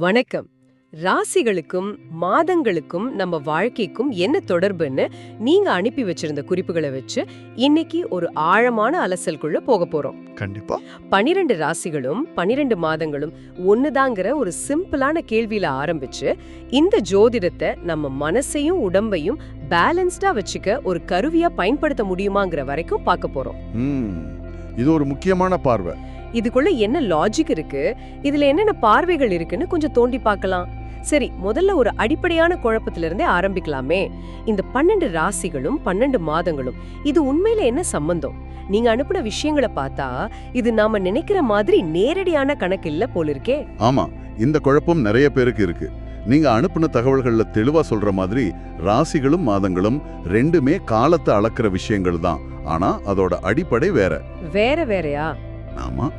வணக்கம். ராசிகளுக்கும் மாதங்களுக்கும் நம்ம வாழ்க்கைக்கும் என்ன தொடர்புன்னு நீங்க அனுப்பி வச்சிருந்த குறிப்புகளை வச்சு இன்னைக்கு ஒரு ஆழமான அலசல்குள்ள போக போறோம். கண்டிப்பா. பனிரெண்டு ராசிகளும் பனிரெண்டு மாதங்களும் ஒண்ணுதாங்கிற ஒரு சிம்பிளான கேள்வியில ஆரம்பிச்சு இந்த ஜோதிடத்தை நம்ம மனசையும் உடம்பையும் பேலன்ஸ்டா வச்சுக்க ஒரு கருவியா பயன்படுத்த முடியுமாங்கிற வரைக்கும் பார்க்க போறோம். இது ஒரு முக்கியமான பார்வை. இதுக்குள்ள என்ன லாஜிக் இருக்கு? இதுல என்னென்ன பார்வைகள் இருக்குன்னு கொஞ்சம் தோண்டி பார்க்கலாம். சரி முதல்ல ஒரு அடிப்படையான குழப்பத்துல இருந்தே ஆரம்பிக்கலாமே. இந்த பன்னெண்டு ராசிகளும் பன்னெண்டு மாதங்களும் இது உண்மையில என்ன சம்பந்தம்? நீங்க அனுப்பின விஷயங்களை பார்த்தா இது நாம நினைக்கிற மாதிரி நேரடியான கணக்கு இல்ல போல இருக்கே ஆமா இந்த குழப்பம் நிறைய பேருக்கு இருக்கு. நீங்க அனுப்புன தகவல்கள்ல தெளிவா சொல்ற மாதிரி ராசிகளும் மாதங்களும் ரெண்டுமே காலத்தை அளக்கிற விஷயங்கள் தான். ஆனா அதோட அடிப்படை வேற. வேற வேறயா? ஆமா.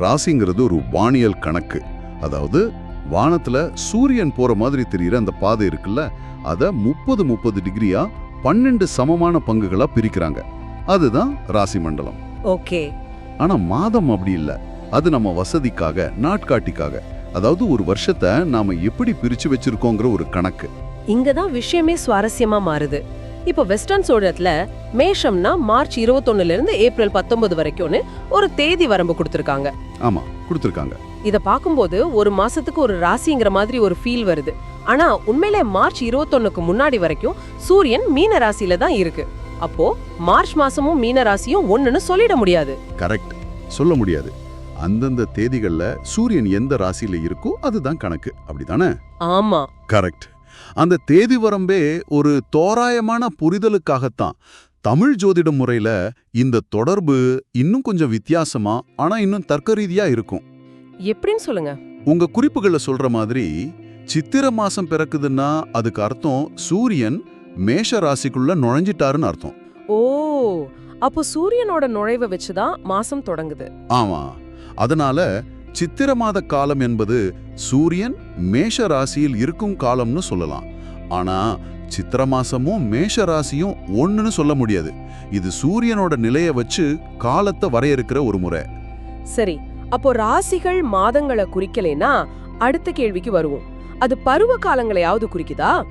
ராசிங்கிறது ஒரு வானியல் கணக்கு. அதாவது வானத்துல சூரியன் போற மாதிரி தெரியுற அந்த பாதை இருக்குல்ல அத முப்பது முப்பது டிகிரியா பன்னெண்டு சமமான பங்குகளா பிரிக்கிறாங்க. அதுதான் ராசி மண்டலம். ஓகே. ஆனா மாதம் அப்படி இல்ல. அது நம்ம வசதிக்காக நாட்காட்டிக்காக. அதாவது ஒரு வருஷத்தை நாம எப்படி பிரிச்சு வச்சிருக்கோங்கிற ஒரு கணக்கு. இங்கதான் விஷயமே சுவாரஸ்யமா மாறுது. இப்போ வெஸ்டர்ன் சோழத்துல மேஷம்னா மார்ச் இருபத்தொன்னுல இருந்து ஏப்ரல் பத்தொன்பது வரைக்கும்னு ஒரு தேதி வரம்பு கொடுத்திருக்காங்க. ஆமா கொடுத்துருக்காங்க. இத பாக்கும்போது ஒரு மாசத்துக்கு ஒரு ராசிங்கிற மாதிரி ஒரு ஃபீல் வருது. ஆனா உண்மையிலே மார்ச் இருபத்தொன்னுக்கு முன்னாடி வரைக்கும் சூரியன் மீன ராசியில தான் இருக்கு. அப்போ மார்ச் மாசமும் மீன ராசியும் ஒண்ணுன்னு சொல்லிட முடியாது. கரெக்ட் சொல்ல முடியாது. அந்தந்த தேதிகள்ல சூரியன் எந்த ராசியில இருக்கோ அதுதான் கணக்கு. அப்படிதானே ஆமா. கரெக்ட். அந்த தேதி வரம்பே ஒரு தோராயமான புரிதலுக்காகத்தான். தமிழ் ஜோதிட முறையில இந்த தொடர்பு இன்னும் கொஞ்சம் வித்தியாசமா ஆனா இன்னும் தர்க்க ரீதியா இருக்கும். எப்படின்னு சொல்லுங்க. உங்க குறிப்புகள்ல சொல்ற மாதிரி சித்திர மாசம் பிறக்குதுன்னா அதுக்கு அர்த்தம் சூரியன் மேஷ ராசிக்குள்ள நுழைஞ்சிட்டாருன்னு அர்த்தம். ஓ அப்போ சூரியனோட நுழைவை வச்சுதான் மாசம் தொடங்குது. ஆமா. அதனால சித்திர மாத காலம் என்பது சூரியன் மேஷ ராசியில் இருக்கும் காலம்னு சொல்லலாம். ஆனா சித்திர மாசமும் மேஷ ராசியும் ஒன்றுன்னு சொல்ல முடியாது. இது சூரியனோட நிலையை வச்சு காலத்தை வரையறுக்கிற ஒரு முறை. சரி அப்போ ராசிகள் மாதங்களை குறிக்கலைன்னா அடுத்த கேள்விக்கு வருவோம். அது பருவ காலங்களையாவது குறிக்குதா?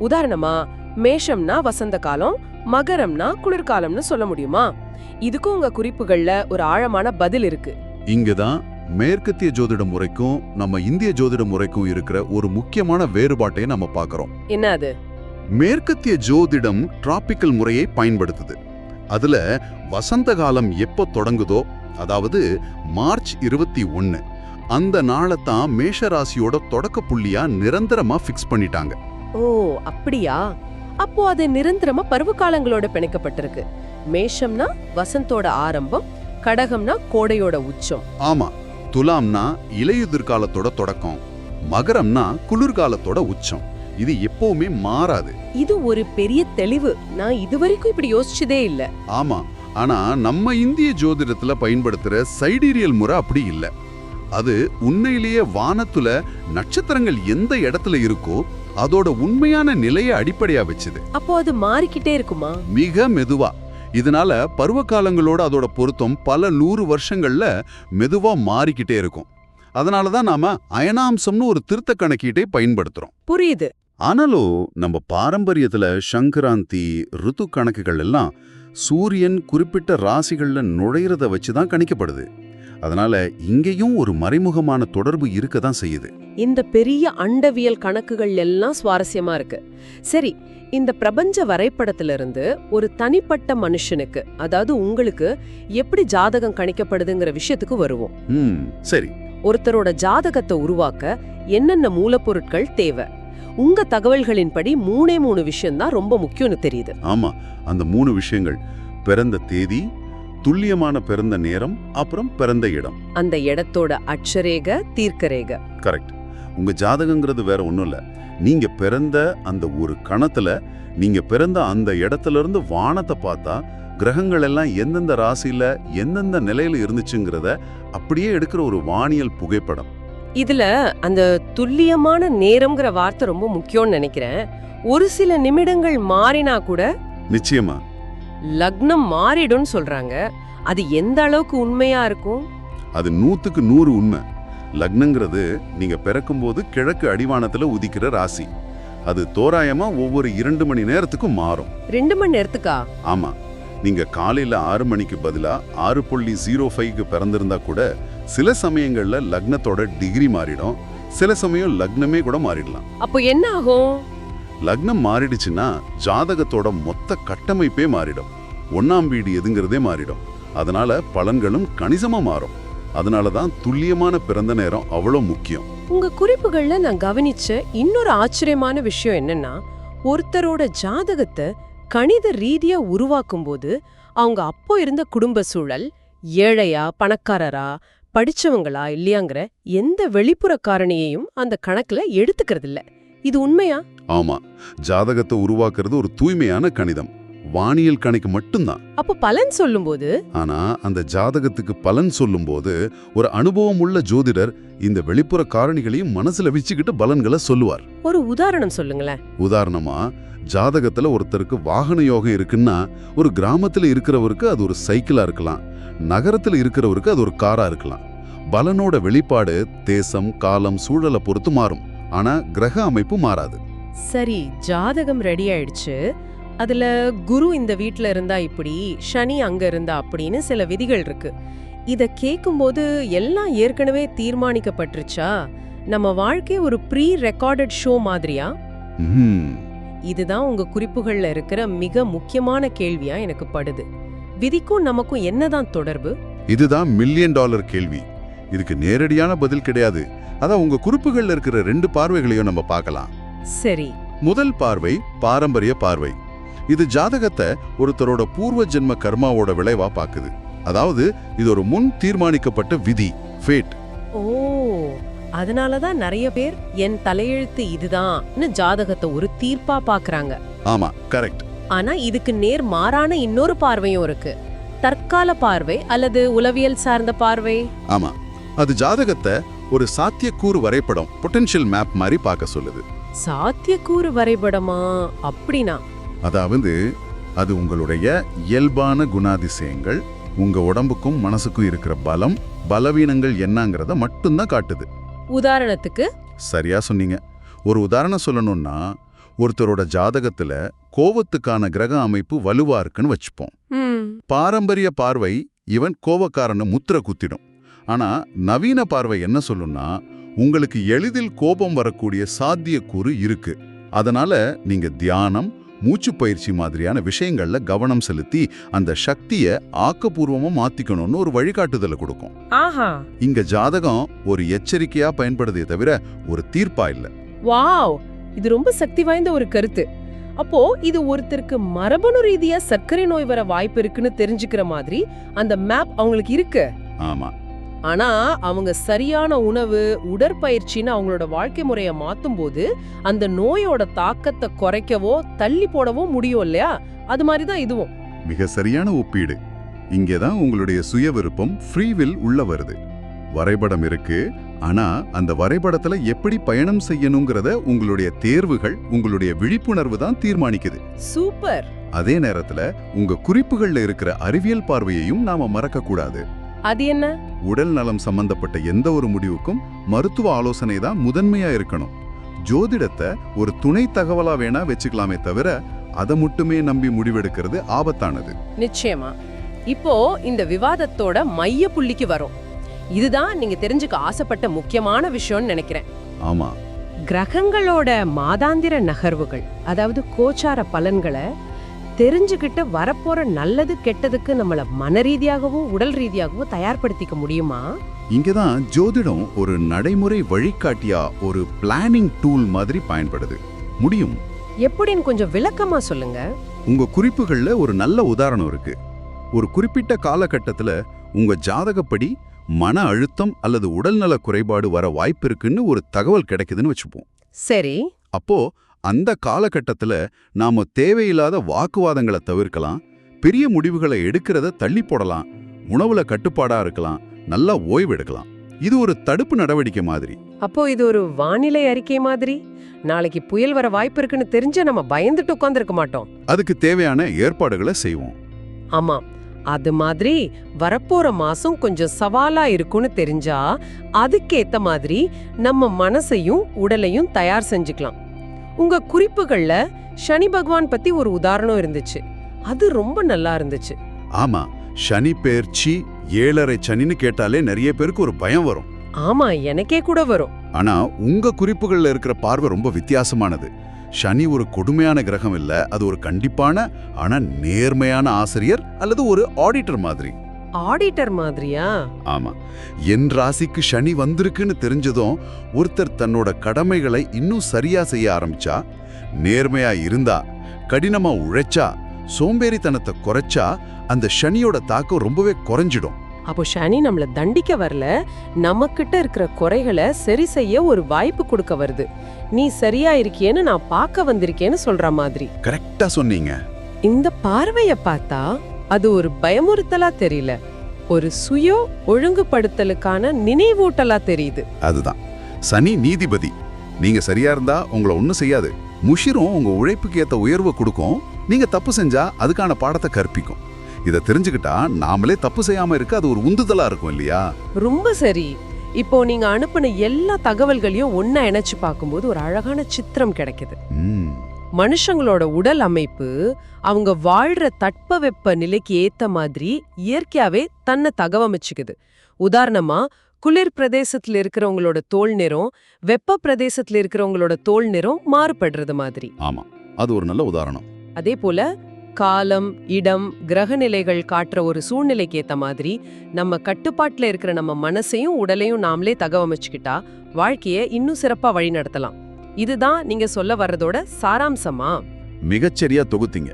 உதாரணமா மேஷம்னா வசந்த காலம் மகரம்னா குளிர்காலம்னு சொல்ல முடியுமா? இதுக்கும் உங்க குறிப்புகள்ல ஒரு ஆழமான பதில் இருக்கு. இங்கதான் மேற்கத்திய ஜோதிட முறைக்கும் நம்ம இந்திய ஜோதிட முறைக்கும் இருக்கிற ஒரு முக்கியமான வேறுபாட்டை நம்ம பார்க்கறோம். என்ன அது மேற்கத்திய ஜோதிடம் டிராபிக்கல் முறையை பயன்படுத்துது. அதுல வசந்த காலம் எப்போ தொடங்குதோ அதாவது மார்ச் இருபத்தி ஒன்னு அந்த நாளைத்தான் மேஷ ராசியோட தொடக்க புள்ளியா நிரந்தரமா ஃபிக்ஸ் பண்ணிட்டாங்க. ஓ அப்படியா? அப்போ அது நிரந்தரமா பருவ காலங்களோட பிணைக்கப்பட்டிருக்கு. மேஷம்னா வசந்தோட ஆரம்பம் கடகம்னா கோடையோட உச்சம். ஆமா துலாம்னா இலையுதிர் காலத்தோட தொடக்கம் மகரம்னா குளிர்காலத்தோட உச்சம். இது எப்பவுமே மாறாது. இது ஒரு பெரிய தெளிவு. நான் இதுவரைக்கும் இப்படி யோசிச்சதே இல்ல. ஆமா ஆனா நம்ம இந்திய ஜோதிடத்துல பயன்படுத்துற சைடீரியல் முறை அப்படி இல்ல. அது உண்மையிலேயே வானத்துல நட்சத்திரங்கள் எந்த இடத்துல இருக்கோ அதோட உண்மையான நிலையை அடிப்படையா வச்சுது. அப்போ அது மாறிக்கிட்டே இருக்குமா? மிக மெதுவா. இதனால பருவகாலங்களோட அதோட பொருத்தம் பல நூறு வருஷங்கள்ல மெதுவா மாறிக்கிட்டே இருக்கும். அதனால தான் நாம அயனாம்சம்னு ஒரு திருத்த கணக்கீட்டை பயன்படுத்துறோம். புரியுது. ஆனாலும் நம்ம பாரம்பரியத்துல சங்கராந்தி ருத்து கணக்குகள் எல்லாம் சூரியன் குறிப்பிட்ட ராசிகள்ல நுழையிறத வச்சு தான் கணிக்கப்படுது. அதனால இங்கேயும் ஒரு மறைமுகமான தொடர்பு இருக்க தான் செய்யுது. இந்த பெரிய அண்டவியல் கணக்குகள் எல்லாம் சுவாரஸ்யமா இருக்கு. சரி இந்த பிரபஞ்ச வரைபடத்துல இருந்து ஒரு தனிப்பட்ட மனுஷனுக்கு அதாவது உங்களுக்கு எப்படி ஜாதகம் கணிக்கப்படுதுங்கிற விஷயத்துக்கு வருவோம். ம் சரி. ஒருத்தரோட ஜாதகத்தை உருவாக்க என்னென்ன மூலப்பொருட்கள் தேவை? உங்க தகவல்களின்படி மூணே மூணு விஷயம்தான் ரொம்ப முக்கியம்னு தெரியுது. ஆமா அந்த மூணு விஷயங்கள். பிறந்த தேதி துல்லியமான பிறந்த நேரம் அப்புறம் பிறந்த இடம். அந்த இடத்தோட அட்சரேக தீர்க்கரேக. கரெக்ட். உங்க ஜாதகங்கிறது வேற ஒண்ணும் இல்ல. நீங்க பிறந்த அந்த ஒரு கணத்துல நீங்க பிறந்த அந்த இடத்துல இருந்து வானத்தை பார்த்தா கிரகங்கள் எல்லாம் எந்தெந்த ராசியில எந்தெந்த நிலையில இருந்துச்சுங்கிறத அப்படியே எடுக்கிற ஒரு வானியல் புகைப்படம். இதுல அந்த துல்லியமான நேரம்ங்கிற வார்த்தை ரொம்ப முக்கியம்னு நினைக்கிறேன். ஒரு சில நிமிடங்கள் மாறினா கூட நிச்சயமா. லக்னம் மாறிடும்னு சொல்றாங்க. அது எந்த அளவுக்கு உண்மையா இருக்கும்? அது நூத்துக்கு நூறு உண்மை. லக்னங்கிறது நீங்க பிறக்கும்போது கிழக்கு அடிவானத்துல உதிக்கிற ராசி. அது தோராயமா ஒவ்வொரு இரண்டு மணி நேரத்துக்கும் மாறும். ரெண்டு மணி நேரத்துக்கா? ஆமா. நீங்க காலையில ஆறு மணிக்கு பதிலா ஆறு புள்ளி ஜீரோ ஃபைவ்க்கு பிறந்திருந்தா கூட சில சமயங்கள்ல லக்னத்தோட டிகிரி மாறிடும். சில சமயம் லக்னமே கூட மாறிடலாம். அப்போ என்ன ஆகும்? லக்னம் மாறிடுச்சுன்னா ஜாதகத்தோட மொத்த கட்டமைப்பே மாறிடும். ஒண்ணாம் வீடு எதுங்கிறதே மாறிடும். அதனால பலன்களும் கணிசமா மாறும். அதனால தான் துல்லியமான பிறந்த நேரம் அவ்வளோ முக்கியம். உங்க குறிப்புகள்ல நான் கவனிச்ச இன்னொரு ஆச்சரியமான விஷயம் என்னன்னா ஒருத்தரோட ஜாதகத்தை கணித ரீதியா உருவாக்கும் போது அவங்க அப்போ இருந்த குடும்ப சூழல் ஏழையா பணக்காரரா படிச்சவங்களா இல்லையாங்கிற எந்த வெளிப்புற காரணியையும் அந்த கணக்குல எடுத்துக்கிறது இல்ல இது உண்மையா? ஆமா. ஜாதகத்தை உருவாக்குறது ஒரு தூய்மையான கணிதம். வானியல் கணக்கு மட்டும்தான். அப்போ பலன் சொல்லும்போது? ஆனா அந்த ஜாதகத்துக்கு பலன் சொல்லும்போது ஒரு அனுபவம் உள்ள ஜோதிடர் இந்த வெளிப்புற காரணிகளையும் மனசுல வச்சுக்கிட்டு பலன்களை சொல்லுவார். ஒரு உதாரணம் சொல்லுங்களேன். உதாரணமா ஜாதகத்துல ஒருத்தருக்கு வாகன யோகம் இருக்குன்னா ஒரு கிராமத்துல இருக்கிறவருக்கு அது ஒரு சைக்கிளா இருக்கலாம். நகரத்துல இருக்கிறவருக்கு அது ஒரு காரா இருக்கலாம். பலனோட வெளிப்பாடு தேசம் காலம் சூழலை பொறுத்து மாறும். ஆனா கிரக அமைப்பு மாறாது. சரி ஜாதகம் ரெடி ஆயிடுச்சு. அதுல குரு இந்த வீட்ல இருந்தா இப்படி சனி அங்க இருந்தா அப்படின்னு சில விதிகள் இருக்கு. இத கேக்கும்போது எல்லாம் ஏற்கனவே தீர்மானிக்கப்பட்டுருச்சா? நம்ம வாழ்க்கை ஒரு ப்ரீ ரெக்கார்டட் ஷோ மாதிரியா. இதுதான் உங்க குறிப்புகள்ல இருக்கிற மிக முக்கியமான கேள்வியா எனக்கு படுது. விதிக்கும் நமக்கும் என்னதான் தொடர்பு? இதுதான் மில்லியன் டாலர் கேள்வி. இதுக்கு நேரடியான பதில் கிடையாது. அதான் உங்க குறிப்புகள்ல இருக்கிற ரெண்டு பார்வைகளையும் நம்ம பார்க்கலாம். சரி. முதல் பார்வை பாரம்பரிய பார்வை. இது ஜாதகத்தை ஒருத்தரோட பூர்வ ஜென்ம கர்மாவோட விளைவா பாக்குது. அதாவது இது ஒரு முன் தீர்மானிக்கப்பட்ட விதி ஃபேட் ஓ அதனாலதான் நிறைய பேர் என் தலையெழுத்து இதுதான்னு ஜாதகத்தை ஒரு தீர்ப்பா பாக்குறாங்க. ஆமா கரெக்ட் ஆனா இதுக்கு நேர் மாறான இன்னொரு பார்வையும் இருக்கு. தற்கால பார்வை அல்லது உளவியல் சார்ந்த பார்வை? ஆமா அது ஜாதகத்தை ஒரு சாத்தியக்கூறு வரைபடம் பொட்டென்ஷியல் மேப் மாதிரி பார்க்க சொல்லுது. சாத்தியக்கூறு வரைபடமா? அப்படின்னா அதாவது அது உங்களுடைய இயல்பான குணாதிசயங்கள் உங்க உடம்புக்கும் மனசுக்கும் இருக்கிற பலம் பலவீனங்கள் என்னங்கிறத மட்டும்தான் காட்டுது. உதாரணத்துக்கு? சரியா சொன்னீங்க. ஒரு உதாரணம் சொல்லணும்னா ஒருத்தரோட ஜாதகத்துல கோவத்துக்கான கிரக அமைப்பு வலுவா இருக்குன்னு வச்சுப்போம். பாரம்பரிய பார்வை இவன் கோவக்காரன்னு முத்திர குத்திடும். ஆனா நவீன பார்வை என்ன சொல்லும்னா உங்களுக்கு எளிதில் கோபம் வரக்கூடிய சாத்தியக்கூறு இருக்கு. அதனால நீங்க தியானம் மூச்சு பயிற்சி மாதிரியான விஷயங்கள்ல கவனம் செலுத்தி அந்த சக்தியை ஆக்கப்பூர்வமா மாத்திக்கணும்னு ஒரு வழிகாட்டுதலை கொடுக்கும். ஆஹா. இங்க ஜாதகம் ஒரு எச்சரிக்கையா பயன்படுதே தவிர ஒரு தீர்ப்பா இல்ல. வாவ்! இது ரொம்ப சக்தி வாய்ந்த ஒரு கருத்து. அப்போ இது ஒருத்தருக்கு மரபணு ரீதியா சர்க்கரை நோய் வர வாய்ப்பு இருக்குன்னு தெரிஞ்சுக்கிற மாதிரி அந்த மேப் அவங்களுக்கு இருக்கு. ஆமா. ஆனா அவங்க சரியான உணவு உடற்பயிற்சின்னு அவங்களோட வாழ்க்கை முறைய மாத்தும் போது அந்த நோயோட தாக்கத்தை குறைக்கவோ தள்ளி போடவோ முடியும் இல்லையா? அது மாதிரி தான் இதுவும். மிக சரியான ஒப்பீடு. இங்கேதான் உங்களுடைய சுய விருப்பம் ஃப்ரீவில் உள்ள வருது. வரைபடம் இருக்கு. ஆனா அந்த வரைபடத்துல எப்படி பயணம் செய்யணுங்கிறத உங்களுடைய தேர்வுகள் உங்களுடைய விழிப்புணர்வு தான் தீர்மானிக்குது. சூப்பர். அதே நேரத்துல உங்க குறிப்புகள்ல இருக்கிற அறிவியல் பார்வையையும் நாம மறக்க கூடாது அது என்ன? உடல் நலம் சம்பந்தப்பட்ட எந்த ஒரு முடிவுக்கும் மருத்துவ ஆலோசனை தான் முதன்மையா இருக்கணும். ஜோதிடத்தை ஒரு துணை தகவலா வேணா வச்சுக்கலாமே தவிர அதை மட்டுமே நம்பி முடிவெடுக்கிறது ஆபத்தானது. நிச்சயமா. இப்போ இந்த விவாதத்தோட மைய புள்ளிக்கு வரும். இதுதான் நீங்க தெரிஞ்சுக்க ஆசைப்பட்ட முக்கியமான விஷயம்னு நினைக்கிறேன். ஆமா. கிரகங்களோட மாதாந்திர நகர்வுகள் அதாவது கோச்சார பலன்களை தெரிஞ்சுக்கிட்டு வரப்போற நல்லது கெட்டதுக்கு நம்மள மனரீதியாகவும் உடல் ரீதியாகவும் தயார்படுத்திக்க முடியுமா? இங்கதான் ஜோதிடம் ஒரு நடைமுறை வழிகாட்டியா ஒரு பிளானிங் டூல் மாதிரி பயன்படுது. முடியும்? எப்படின்னு கொஞ்சம் விளக்கமா சொல்லுங்க. உங்க குறிப்புகள்ல ஒரு நல்ல உதாரணம் இருக்கு. ஒரு குறிப்பிட்ட காலகட்டத்துல உங்க ஜாதகப்படி மன அழுத்தம் அல்லது உடல்நல குறைபாடு வர வாய்ப்பு இருக்குன்னு ஒரு தகவல் கிடைக்குதுன்னு வச்சுப்போம். சரி. அப்போ அந்த காலகட்டத்துல நாம தேவையில்லாத வாக்குவாதங்களை தவிர்க்கலாம் பெரிய முடிவுகளை எடுக்கிறத தள்ளி போடலாம் உணவுல கட்டுப்பாடா இருக்கலாம் நல்லா ஓய்வு எடுக்கலாம். இது ஒரு தடுப்பு நடவடிக்கை மாதிரி. அப்போ இது ஒரு வானிலை அறிக்கை மாதிரி? நாளைக்கு புயல் வர வாய்ப்பு இருக்குன்னு தெரிஞ்ச நம்ம பயந்துட்டு உட்கார்ந்திருக்க மாட்டோம். அதுக்கு தேவையான ஏற்பாடுகளை செய்வோம். ஆமா. அது மாதிரி வரப்போற மாசம் கொஞ்சம் சவாலா இருக்கும்னு தெரிஞ்சா அதுக்கேத்த மாதிரி நம்ம மனசையும் உடலையும் தயார் செஞ்சுக்கலாம். உங்க குறிப்புகள்ல சனி பகவான் பத்தி ஒரு உதாரணம் இருந்துச்சு. அது ரொம்ப நல்லா இருந்துச்சு. ஆமா சனி பெயர்ச்சி ஏழரை சனின்னு கேட்டாலே நிறைய பேருக்கு ஒரு பயம் வரும். ஆமா எனக்கே கூட வரும். ஆனா உங்க குறிப்புகள்ல இருக்கிற பார்வை ரொம்ப வித்தியாசமானது. சனி ஒரு கொடுமையான கிரகம் இல்ல அது ஒரு கண்டிப்பான ஆனா நேர்மையான ஆசிரியர் அல்லது ஒரு ஆடிட்டர் மாதிரி. ஆடிட்டர் மாதிரியா? ஆமா. என் ராசிக்கு சனி வந்திருக்குன்னு தெரிஞ்சதும் ஒருத்தர் தன்னோட கடமைகளை இன்னும் சரியா செய்ய ஆரம்பிச்சா நேர்மையா இருந்தா கடினமா உழைச்சா சோம்பேறித்தனத்தை குறைச்சா அந்த சனியோட தாக்கம் ரொம்பவே குறைஞ்சிடும். அப்போ சனி நம்மள தண்டிக்க வரல நம்மக்கிட்ட இருக்கிற குறைகளை சரி செய்ய ஒரு வாய்ப்பு கொடுக்க வருது. நீ சரியா இருக்கியேன்னு நான் பார்க்க வந்திருக்கேன்னு சொல்ற மாதிரி. கரெக்டா சொன்னீங்க. இந்த பார்வைய பார்த்தா அது ஒரு பயமுறுத்தலா தெரியல. ஒரு சுய ஒழுங்குபடுத்தலுக்கான நினைவூட்டலா தெரியுது. அதுதான். சனி நீதிபதி. நீங்க சரியா இருந்தா உங்களை ஒண்ணும் செய்யாது. முஷிரும் உங்க உழைப்புக்கு ஏத்த உயர்வை கொடுக்கும். நீங்க தப்பு செஞ்சா அதுக்கான பாடத்தை கற்பிக்கும். இதை தெரிஞ்சுக்கிட்டா நாமளே தப்பு செய்யாம இருக்க அது ஒரு உந்துதலா இருக்கும் இல்லையா? ரொம்ப சரி. இப்போ நீங்க அனுப்பின எல்லா தகவல்களையும் ஒண்ணா இணைச்சு பார்க்கும்போது ஒரு அழகான சித்திரம் கிடைக்குது. ம், மனுஷங்களோட உடல் அமைப்பு அவங்க வாழ்ற தட்பவெப்ப நிலைக்கு ஏத்த மாதிரி இயற்கையாவே தன்னை தகவமைச்சுக்குது. உதாரணமா குளிர் பிரதேசத்துல இருக்கிறவங்களோட தோல் நிறம் வெப்ப பிரதேசத்துல இருக்கிறவங்களோட தோல் நிறம் மாறுபடுறது மாதிரி. ஆமா அது ஒரு நல்ல உதாரணம். அதே போல காலம் இடம் கிரகநிலைகள் காட்டுற ஒரு சூழ்நிலைக்கு ஏத்த மாதிரி நம்ம கட்டுப்பாட்டுல இருக்கிற நம்ம மனசையும் உடலையும் நாமளே தகவமைச்சுக்கிட்டா வாழ்க்கைய இன்னும் சிறப்பா வழி நடத்தலாம் இதுதான் நீங்க சொல்ல வர்றதோட சாராம்சமா? மிகச்சரியா தொகுத்தீங்க.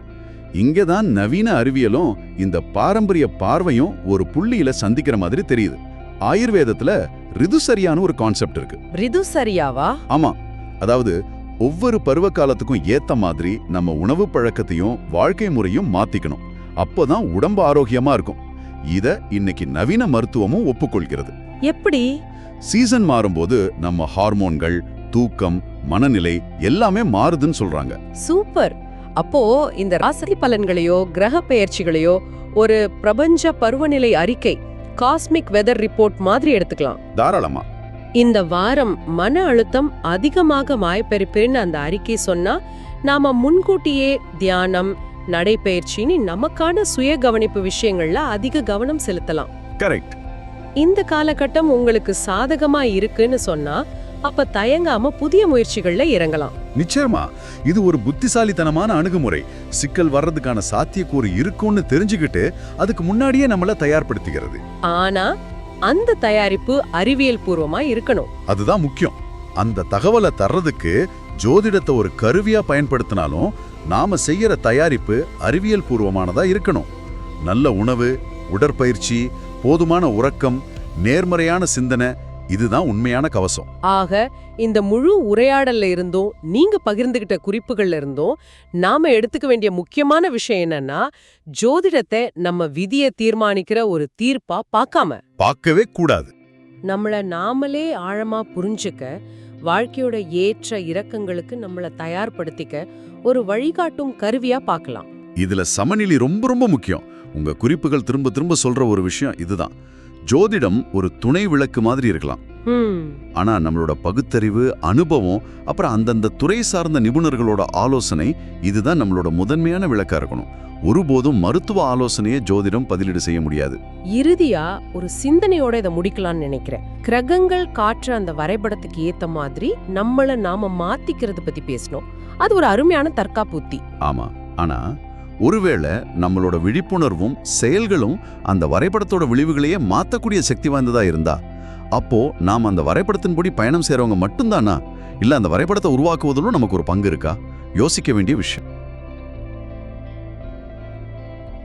இங்கதான் நவீன அறிவியலும் இந்த பாரம்பரிய பார்வையும் ஒரு புள்ளியில சந்திக்கிற மாதிரி தெரியுது. ஆயுர்வேதத்துல ரிதுசரியான ஒரு கான்செப்ட் இருக்கு. ரிது சரியாவா? ஆமா. அதாவது ஒவ்வொரு பருவ காலத்துக்கும் ஏத்த மாதிரி நம்ம உணவு பழக்கத்தையும் வாழ்க்கை முறையும் மாத்திக்கணும். அப்போதான் உடம்பு ஆரோக்கியமா இருக்கும். இத இன்னைக்கு நவீன மருத்துவமும் ஒப்புக்கொள்கிறது. எப்படி? சீசன் மாறும்போது நம்ம ஹார்மோன்கள் தூக்கம் மனநிலை எல்லாமே மாறுதுன்னு சொல்றாங்க. சூப்பர். அப்போ இந்த ராசி பலன்களையோ கிரக பெயர்ச்சிகளையோ ஒரு பிரபஞ்ச பருவநிலை அறிக்கை காஸ்மிக் வெதர் ரிப்போர்ட் மாதிரி எடுத்துக்கலாம். தாராளமா. இந்த வாரம் மன அழுத்தம் அதிகமாக மாயப்பெருப்பேன்னு அந்த அறிக்கை சொன்னா நாம முன்கூட்டியே தியானம் நடைப்பயிற்சின்னு நமக்கான சுய கவனிப்பு விஷயங்கள்ல அதிக கவனம் செலுத்தலாம். கரெக்ட். இந்த காலகட்டம் உங்களுக்கு சாதகமா இருக்குன்னு சொன்னா அப்ப தயங்காம புதிய முயற்சிகள்ல இறங்கலாம். நிச்சயமா. இது ஒரு புத்திசாலித்தனமான அணுகுமுறை. சிக்கல் வர்றதுக்கான சாத்தியக்கூறு இருக்கும்னு தெரிஞ்சுக்கிட்டு அதுக்கு முன்னாடியே நம்மள தயார்படுத்திக்கிறது. ஆனா அந்த தயாரிப்பு அறிவியல் பூர்வமா இருக்கணும். அதுதான் முக்கியம். அந்த தகவலை தர்றதுக்கு ஜோதிடத்தை ஒரு கருவியா பயன்படுத்தினாலும் நாம செய்யற தயாரிப்பு அறிவியல் பூர்வமானதா இருக்கணும். நல்ல உணவு உடற்பயிற்சி போதுமான உறக்கம் நேர்மறையான சிந்தனை இதுதான் உண்மையான கவசம். ஆக இந்த முழு உரையாடல்ல இருந்தும் நீங்க பகிர்ந்துகிட்ட குறிப்புகள்ல இருந்தும் நாம எடுத்துக்க வேண்டிய முக்கியமான விஷயம் என்னன்னா ஜோதிடத்தை நம்ம விதியை தீர்மானிக்கிற ஒரு தீர்ப்பா பார்க்காம. பார்க்கவே கூடாது. நம்மள நாமளே ஆழமா புரிஞ்சுக்க வாழ்க்கையோட ஏற்ற இறக்கங்களுக்கு நம்மள தயார்படுத்திக்க ஒரு வழிகாட்டும் கருவியா பார்க்கலாம். இதுல சமநிலை ரொம்ப ரொம்ப முக்கியம். உங்க குறிப்புகள் திரும்ப திரும்ப சொல்ற ஒரு விஷயம் இதுதான். ஜோதிடம் ஒரு துணை விளக்கு மாதிரி இருக்கலாம். ஆனா நம்மளோட பகுத்தறிவு அனுபவம் அப்புறம் அந்தந்த துறை சார்ந்த நிபுணர்களோட ஆலோசனை இதுதான் நம்மளோட முதன்மையான விளக்கா இருக்கணும். ஒருபோதும் மருத்துவ ஆலோசனையை ஜோதிடம் பதிலீடு செய்ய முடியாது. இறுதியா ஒரு சிந்தனையோட இதை முடிக்கலாம்னு நினைக்கிறேன். கிரகங்கள் காற்ற அந்த வரைபடத்துக்கு ஏத்த மாதிரி நம்மள நாம மாத்திக்கிறது பத்தி பேசணும். அது ஒரு அருமையான தற்காப்பு உத்தி. ஆமா. ஆனா ஒருவேளை நம்மளோட விழிப்புணர்வும் செயல்களும் அந்த வரைபடத்தோட விளைவுகளையே மாத்தக்கூடிய சக்தி வாய்ந்ததா இருந்தா? அப்போ நாம் அந்த வரைபடத்தின்படி பயணம் செய்கிறவங்க மட்டும்தானா? இல்ல அந்த வரைபடத்தை உருவாக்குவதிலும் நமக்கு ஒரு பங்கு இருக்கா? யோசிக்க வேண்டிய விஷயம்.